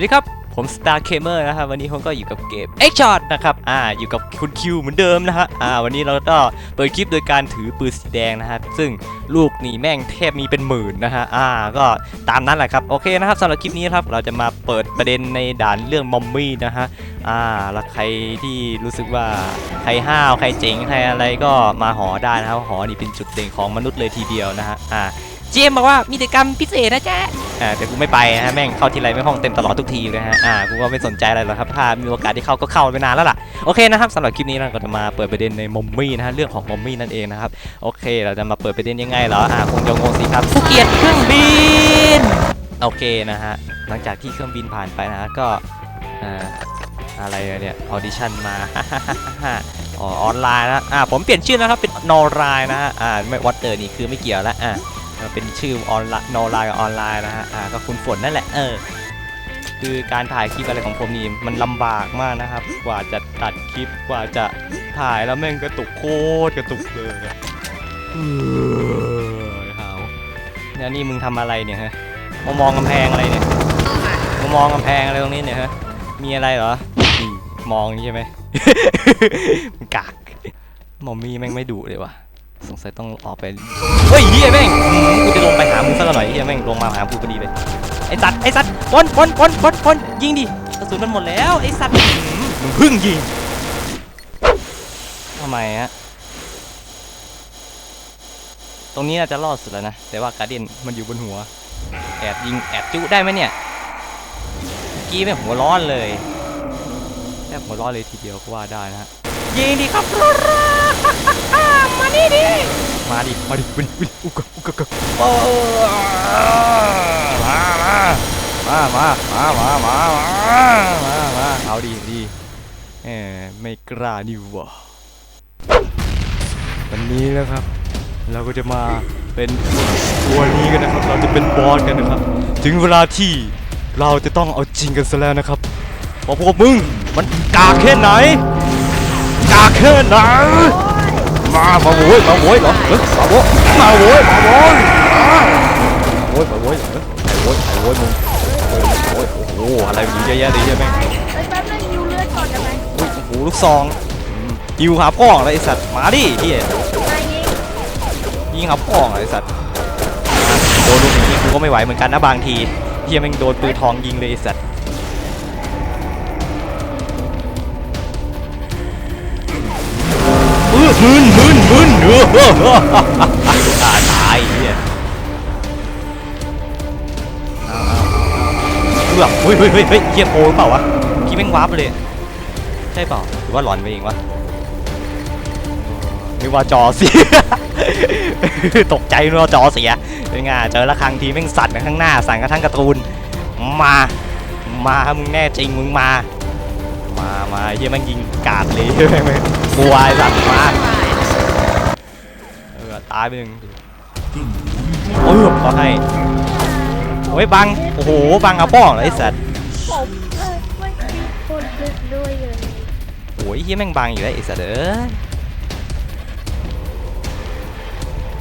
วัสดีครับ ผม Star Gamer นะครับวันนี้ผมก็อยู่กับเกม X Shot นะครับอ่าอยู่กับคุณคิวเหมือนเดิมนะฮะอ่าวันนี้เราก็เปิดคลิปโดยการถือปืนสีแดงนะฮะซึ่งลูกนี่แม่งเทพมีเป็นหมื่นนะฮะอ่าก็ตามนั้นแหละครับโอเคนะครับสำหรับคลิปนี้ครับเราจะมาเปิดประเด็นในด่านเรื่องมอมมี่นะฮะอ่าแล้วใครที่รู้สึกว่าใครห้าวใครเจ๋งใครอะไรก็มาหอได้นะครับหอนี่เป็นจุดเด่นของมนุษย์เลยทีเดียวนะฮะอ่า เจมส์บอกว่ามีกิจกรรมพิเศษนะจ๊ะอ่าแต่กูไม่ไปนะฮะแม่งเข้าทีไรไม่ห้องเต็มตลอดทุกทีเลยฮะอ่ากูก็ไม่สนใจอะไรหรอกครับถ้ามีโอกาสที่เข้าก็เข้าไปนานแล้วล่ะโอเคนะครับสำหรับคลิปนี้เราก็จะมาเปิดประเด็นในมอมมี่นะฮะเรื่องของมอมมี่นั่นเองนะครับโอเค เราจะมาเปิดประเด็นยังไงเหรออ่าคงจะงงสิครับผู้เกียรติเครื่องบินโอเคนะฮะหลังจากที่เครื่องบินผ่านไปนะฮะก็อ่าอะไรเนี่ยออดิชั่นมาอ๋อออนไลน์นะอ่าผมเปลี่ยนชื่อนะครับเป็นนอรายนะฮะอ่าไม่วัดเตอร์นี่คือไม่เกี่ยวแล้วอ่า เป็นชื่อออนไลน์นอไลน์กับออนไลน์นะฮะอ่าก็คุณฝนนั่นแหละเออคือการถ่ายคลิปอะไรของผมนี่มันลำบากมากนะครับ กว่าจะตัดคลิปกว่าจะถ่ายแล้วแม่งกระตุกโคตรกระตุกเลยอะเออหาวเนี่ยนี่มึงทำอะไรเนี่ยฮะมามองกำแพงอะไรเนี่ยมามองกำแพงอะไรตรงนี้เนี่ยฮะมีอะไรเหรอมองนี่ใช่ไหมมึงกากมอมมี่แม่งไม่ดุเลยว่ะ สงสัยต้องออกไปเฮ้ยเฮียแม่งอือกูจะลงไปหามึงซะหน่อยเฮียแม่งลงมาหากูพอดีเลยไอ้สัตว์ไอ้สัตว์ปนปนปนปนปนยิงดิกระสุนมันหมดแล้วไอ้สัตว์หือมึงพึ่งยิงทำไมฮะตรงนี้น่าจะรอดสุดแล้วนะ แต่ว่าการเดียนมันอยู่บนหัว แอบยิงแอบจุได้ไหมเนี่ยเมื่อกี้แม่งหัวร้อนเลยแทบหัวร้อนเลยทีเดียวก็ว่าได้นะฮะ ยิงดิครับมานี่ดิมาดิมาดิมาดิมาดิอุกกะอุกกะกะโอ้มามามามามามามามามาเอาดีดีเออไม่กล้านี่หว่าวันนี้นะครับ เราก็จะมาเป็นตัวนี้กันนะครับ เราจะเป็นบอสกันนะครับ ถึงเวลาที่เราจะต้องเอาจริงกันซะแล้วนะครับเพราะพวกมึงมันกากแค่ไหนกากแค่ไหนมามาโวยมาโวยเหรอเฮ้ยมาโวยมาโวยมาโวยมาโวยมาโวยเหรออโวยโวยมึงโอ้ยโอ้ยโอ้โหอะไรมันยิงเยอะแยะเลยใช่ไหมเอ้แป๊บนึงยูเลือดก่อนได้ไหมโอ้โหลูกซองยิวหาพ่องไอ้สัตว์มาดิเฮียยิงหาพ่องไอ้สัตว์โดนลูกนี้กูก็ไม่ไหวเหมือนกันนะบางทีเฮียแม่งโดนปืนทองยิงเลยไอ้สัตว์ มึนมึนมึนเออเออเออตายตายเฮียเลือกเฮ้ยเฮ้ยเฮ้ยเฮ้ยเฮียโปรหรือเปล่าวะคิดแม่งวาร์ปเลย ใช่เปล่า หรือว่าหลอนไปเองวะนึกว่าจอเสีย ตกใจนึกว่าจอเสียเป็นไงเจอละครั้งทีแม่งสั่นกันข้างหน้า สั่นกระทั่งการ์ตูน มา มามึงแน่จริงมึงมา มามาเฮียแม่งยิงกาดเลยแม่งกลัวไอ้สัตว์มากเออตายไปหนึ่งเออขอให้โอ้ยบัง โอ้โห บังเอาป้องเลยไอ้สัตว์ผมเออไม่มีคนดึกด้วยเลยโอ้ยเฮียแม่งบังอยู่แล้วไอ้สัตว์เอ้ย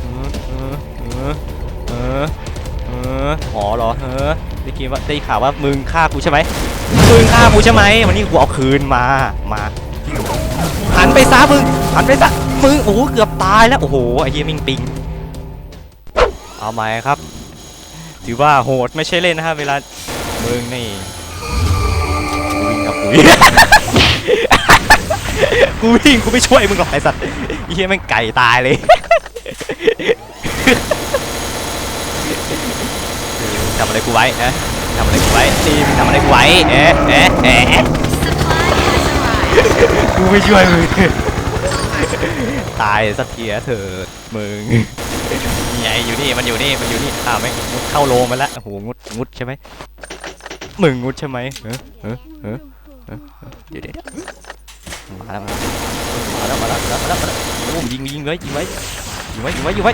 เออเออเออ ออหอเหรอเออได้กินว่าได้ข่าวว่ามึงฆ่ากูใช่ไหมมึงฆ่ากูใช่ไหมวันนี้กูเอาคืนมามาหันไปซะมึงหันไปซะมึงโอ้โหเกือบตายแล้วโอ้โหไอ้เฮียมิงปิงเอาไหมครับ ถือว่าโหดไม่ใช่เล่นนะฮะเวลามึงนี่วิ่งกับปุ๋ยกูวิ่งกูไม่ช่วยมึงหรอกไอ้สัตว์ไอ้เหี้ยแม่งไก่ตายเลย ทำอะไรกูไว้นะทำอะไรกูไว้ทีมงทำอะไรกูไว้เอ๊ะเอ๊ะเอ๊ะกูไม่ช่วยมึงตายสักทีอะเถิดมึงนี่ไงอยู่นี่มันอยู่นี่มันอยู่นี่อ้าวแม่งมุดเข้าโรงไปแล้วโอ้โหงุดงุดใช่ไหมมึงงุดใช่ไหมเออเออเออเออเออเดี๋ยวเดี๋ยวเดี๋ยวมาแล้วมาแล้วมาแล้วมาแล้วมาแล้วมาแล้วโอ้ยิงยิงไว้ยิงไว้ยิงไว้ยิงไว้ยิงไว้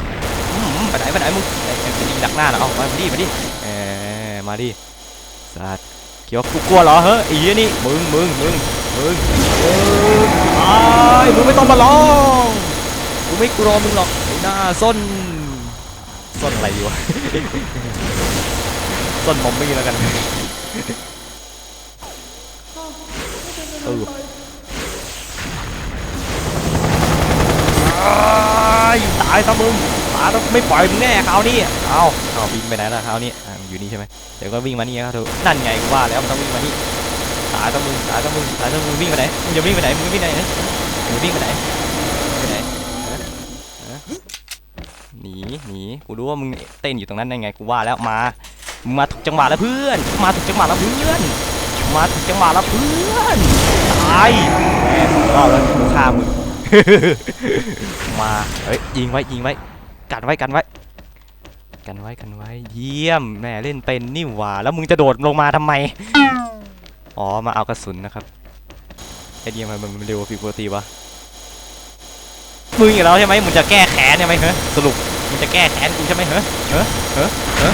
อืมไปไหนไปไหนมึงไอ้ไอ้ยิงดักหน้าเหรอเอามาดิมาดิเออ มาดิสัตว์เกี่ยวกูกลัวเหรอเฮ้ยไอ้เหี้ยนี่มึงมึงมึงมึงมึงไอ้ายมึงไม่ต้องมาลองกูไม่กลัวมึงหรอกไอ้หน้าส้นส้นอะไรดีวะส้นมอมมี่แล้วกันเอออ้ายตายซะมึงตายแล้วไม่ปล่อยมึงแน่คราวนี้เอาเอาวิ่งไปไหนล่ะคราวนี้ อยู่นี่ใช่ไหมเดี๋ยวก็วิ่งมานี่ครับเธอนั่นไงกูว่าแล้วมันต้องวิ่งมานี่ตายซะมึงตายซะมึงตายซะมึงวิ่งไปไหนมึงจะวิ่งไปไหนมึงวิ่งไปไหนนะมึงวิ่งไปไหนไปไหนหนีหนีกูรู้ว่ามึงเต้นอยู่ตรงนั้นได้ไงกูว่าแล้วมามึงมาถูกจังหวะแล้วเพื่อน มาถูกจังหวะแล้วเพื่อนมาถูกจังหวะแล้วเพื่อนตายแม่องรอบแล้วกูฆ่ามึงมาเฮ้ยยิงไว้ยิงไว้กันไว้กันไว้ กันไว้กันไว้ เยี่ยมแม่เล่นเป็นนี่หว่า แล้วมึงจะโดดลงมาทำไม อ๋อ มาเอากระสุนนะครับไอเดียมันมันเร็วกว่าผิดปกติวะมึงอีกแล้วใช่ไหมมึงจะแก้แค้นใช่ไหมเฮ้สรุปมึงจะแก้แค้นกูใช่ไหมเฮ้เฮ้เฮ้เฮ้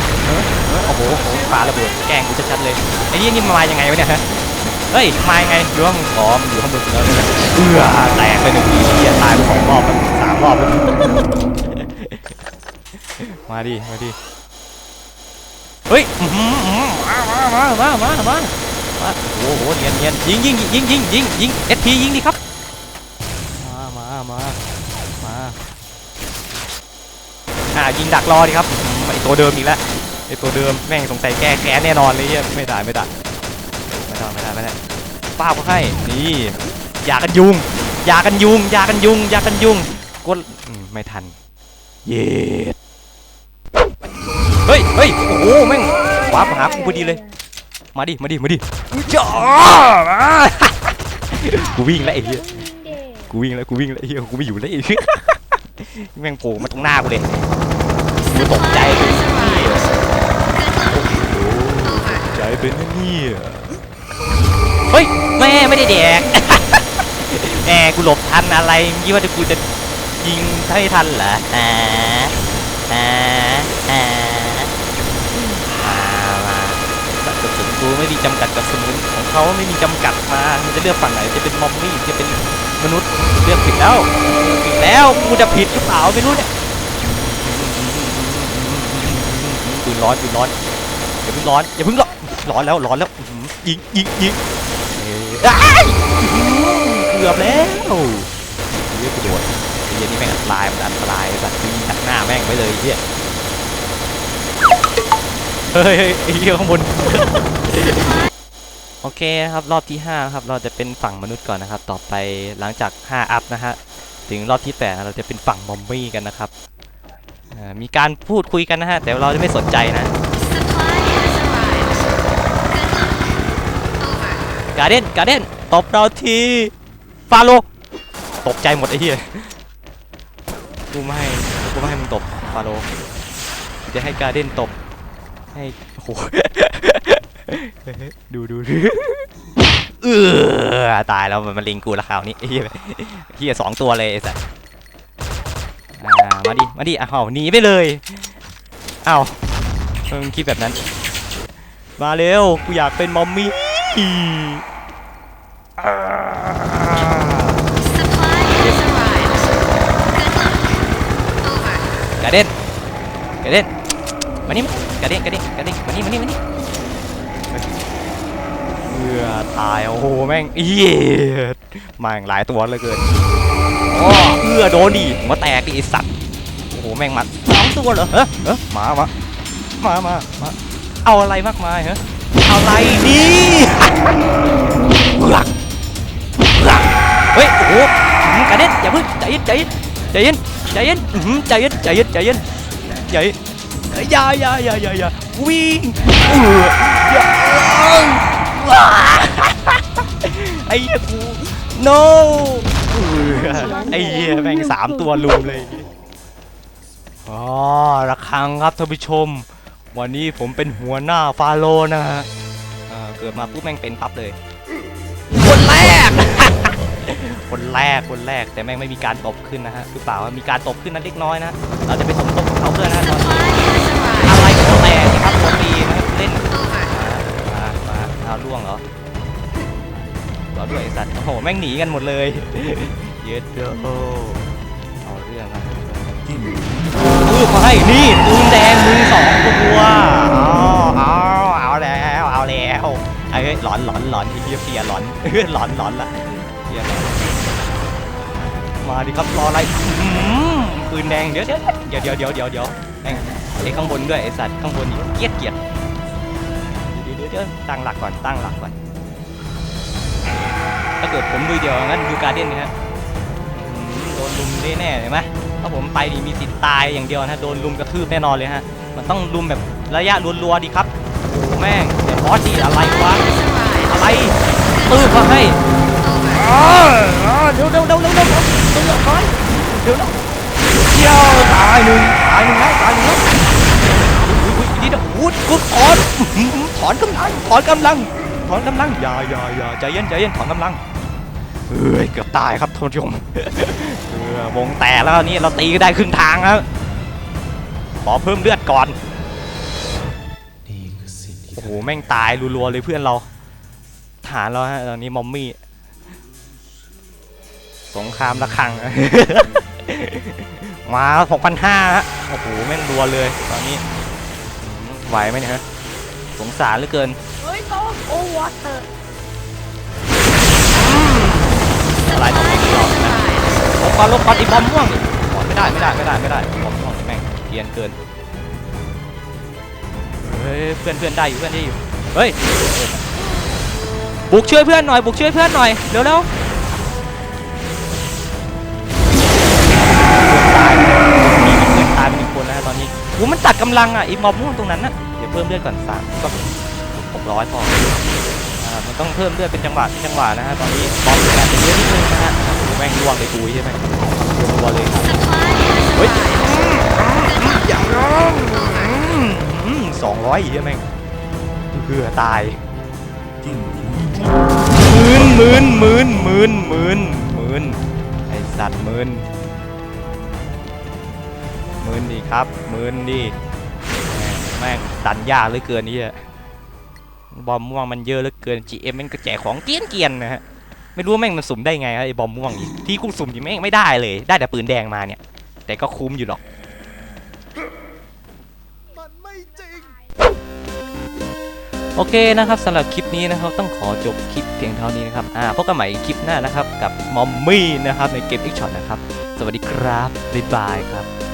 เฮ้โอ้โหโอ้โหปาระเบิดแกงกูชัดๆเลยไอ้นี่นี่มายังไงวะเนี่ยฮะเฮ้ยมายังไงหรือว่ามึงอ๋อมึงอยู่ข้างบนแล้วใช่ไหมเอือแตกไปหนึ่งทีเหี้ยตายไปสองรอบแล้วสามรอบแล้ว มาดิ มาดิ เฮ้ยอื้อหืออื้อหือมามามามามามาโอ้โหเนียนเนียนยิงยิงยิงยิงยิงยิงเอสพียิงดิครับ มามามามาอ่ายิงดักรอดิครับไอตัวเดิมอีกแล้วไอตัวเดิมแม่งสงสัยแก้แค้นแน่นอนเลยเหี้ยไม่ได้ไม่ได้ไม่ได้ไม่ได้ไม่ได้ป้าก็ให้นี่อยากันยุงอยากันยุงอยากันยุงอยากันยุงกดไม่ทัน เย็ด เฮ้ยเฮ้ย โอ้โห แม่งว้าร์ปมาหากูพอดีเลย มาดิ มาดิ มาดิจ้ามากูวิ่งแล้วไอ้เหี้ย กูวิ่งแล้ว กูวิ่งแล้วไอ้เหี้ย กูไม่อยู่แล้วไอ้เหี้ย แม่งโผล่มาตรงหน้ากูเลย กูตกใจเลยตกใจเป็นนะเนี่ยเฮ้ย แม่ไม่ได้แดกแม่กูหลบทันอะไรยี่ว่าจะกูจะยิงให้ทันเหรออ่าอ่าอ่ามามาสัตว์ก รูไม่มีจำกัดกระสุนของเขาไม่มีจำกัดมามันจะเลือกฝั่งไหนจะเป็นมอมมี่จะเป็นมนุษย์เลือกผิดแล้วผิดแล้วกูจะผิดหรือเปล่าไม่รู้เนี่ยปืนร้อนปืนร้อนอย่าเพิ่งร้อนอย่าเพิ่งร้อนร้อนแล้วร้อนแล้วยิงยิงยิงเกือบแล้วเรียกกระโดดไอ้เหี้ยนี่แม่งอันตรายมันอันตรายสัตว์ยิงตัดหน้าแม่งไปเลยไอ้เหี้ยเฮ้ย เฮ้ยไอ้เหี้ยข้างบน โอเคนะครับรอบที่5ครับเราจะเป็นฝั่งมนุษย์ก่อนนะครับ ต่อไปหลังจาก 5 อัพนะฮะถึงรอบที่8เราจะเป็นฝั่งมอมบี้กันนะครับอ่ามีการพูดคุยกันนะฮะแต่เราจะไม่สนใจนะการเด้นการเด้นตบเราทีฟาโลตกใจหมดไอ้เหี้ยกูไม่ให้กูไม่ให้มึงตบฟาโลจะให้การเด้นตบ ให้โอ้โหดูดูดูเออตายแล้วมันมาลิงกูและคราวนี้ไอ้เหี้ยเหี้ยสองตัวเลยไอ้สัสอ่ามาดิมาดิอ้าวหนีไปเลยอ้าวมึงคิดแบบนั้น มาเร็วกูอยากเป็นมอมมี่อ่าการเด้นการเด้น มานี่การเด้นการเด้นการเด้นมานี่มานี่มานี่เอือตายโอ้โหแม่งเอียดมาอย่างหลายตัวเลยเกินโอ้เอือโดนดิหัวแตกดิไอสัตว์โอ้โหแม่งมาสองตัวเหรอเฮ้ยเฮ้ยมามามามามาเอาอะไรมากมายเหรอเอาอะไรดีเบือกเบือกเฮ้ยโอ้โหกระเด็นอย่าพิ่งใจเย็นใจเย็นใจเย็นใจเย็นใจเย็นใจเย็นใจเย็นใจเย็น อย่าอย่าอย่าอย่าอย่าวิ่งเอออย่าว้าไอ้เหี้ยกู no เออไอ้เหี้ยแม่งสามตัวลุมเลยอ๋อระฆังครับท่านผู้ชม วันนี้ผมเป็นหัวหน้าฟาโลนะฮะอ่าเกิดมาปุ๊บแม่งเป็นปั๊บเลย คนแรก คนแรกคนแรกแต่แม่งไม่มีการตบขึ้นนะฮะหรือเปล่าว่ามีการตบขึ้นนั้นเล็กน้อยนะ เราจะไปสมทบกับเขาเพื่อนนะตอน อาล่วงเหรอรอด้วยไอ้สัตว์โอ้โหแม่งหนีกันหมดเลยเยอะเด้อเอาเรื่องนะปื้มมาให้นี่ปืนแดงมือสองตัวเอาเอาเอาแล้วเอาแล้วไอ้เฮ้ยหลอนอนหลอนหลอนไอ้เฮียเฟียหลอนหลอนหลอนละเฟียหลอนมาดิครับรออะไรอื้อหือปืนแดงเดี๋ยวเดี๋ยวเดี๋ยวเดี๋ยวเดี๋ยวเดี๋ยวแม่งไอ้ข้างบนด้วยไอ้สัตว์ข้างบนอีกเกลียดเกลียด เดี๋ยวเดี๋ยวเดี๋ยวตั้งหลักก่อนตั้งหลักก่อนถ้าเกิดผมดูเดียวงั้นดูการเด้นนะฮะอื้อหือโดนลุมได้แน่เห็นไหมถ้าผมไปนี่มีสิทธิ์ตายอย่างเดียวนะโดนลุมกระทืบแน่นอนเลยฮะมันต้องลุมแบบระยะรัวๆดีครับโอ้แม่งเดี๋ยวบอสดิอะไรวะอะไรตื้อเขาให้อ๋ออ๋อเดี๋ยวเดี๋ยวเดี๋ยวเดี๋ยวเดี๋ยวเดี๋ยวเดี๋ยวเดี๋ยวเดี๋ยวตายหนึ่งตายหนึ่งแล้วตายหนึ่งแล้วอุ้ยอุ้ยนี่นะวุดกุดถอนอื้อหือ ถอนกำลัง ถอนกำลัง ถอนกำลัง อย่าอย่าอย่าใจเย็นใจเย็นถอนกำลังเฮ้ยเกือบตายครับท่านผู้ชมวงแตกแล้วนี่เราตีก็ได้ครึ่งทางแล้วขอเพิ่มเลือดก่อนโอ้โหแม่งตายรัวๆเลยเพื่อนเราฐานเราฮะตอนนี้มอมมี่สงครามระฆัง มาหกพันห้าฮะโอ้โหแม่งรัวเลยตอนนี้ไหวไหมเนี่ยฮะ สงสารเหลือเกิน เฮ้ยโตโอ้วอเตอร์อะไรต้องไม่ยอมนะลบก่อนลบก่อนอีบอมม่วงอ๋อไม่ได้ไม่ได้ไม่ได้ไม่ได้บอมม่วงแม่งเกรียนเกินเฮ้ยเพื่อนเพื่อนได้อยู่เพื่อนได้อยู่เฮ้ยบุกช่วยเพื่อนหน่อยบุกช่วยเพื่อนหน่อยเร็วเร็วตายมีเพื่อนตายไปหนึ่งคนแล้วฮะตอนนี้โอ้มันตัดกำลังอะไอีบอมม่วงตรงนั้นน่ะเดี๋ยวเพิ่มเลือดก่อนสามก็หกร้อยพออ่ามันต้องเพิ่มเลือดเป็นจังหวะเป็นจังหวะนะฮะตอนนี้บอลแตกไปเยอะนิดนึงนะฮะโอ้โหแม่งล่วงเลยกูใช่ไหมล่วงเลยครับเฮ้ยอย่างร้องสองร้อยอีกใช่ไหมเพื่อตายหมื่นหมื่นหมื่นหมื่นหมื่นหมื่นไอสัตว์หมื่นหมื่นดีครับหมื่นดีแม่ง ดันยากเหลือเกินนี่อะบอมม่วงมันเยอะเหลือเกิน GM มันก็แจกของเกรียนเกียนๆนะฮะไม่รู้ว่าแม่งมันสุ่มได้ไงวะไอ้บอมม่วงอีกที่กูสุ่มที่แม่งไม่ได้เลย ได้แต่ปืนแดงมาเนี่ย แต่ก็คุ้มอยู่หรอกมันไม่จริงโอเคนะครับสำหรับคลิปนี้นะครับต้องขอจบคลิปเพียงเท่านี้นะครับอ่าพบกันใหม่คลิปหน้านะครับกับมอมมี่นะครับในเกม X Shot นะครับ สวัสดีครับบ๊ายบายครับ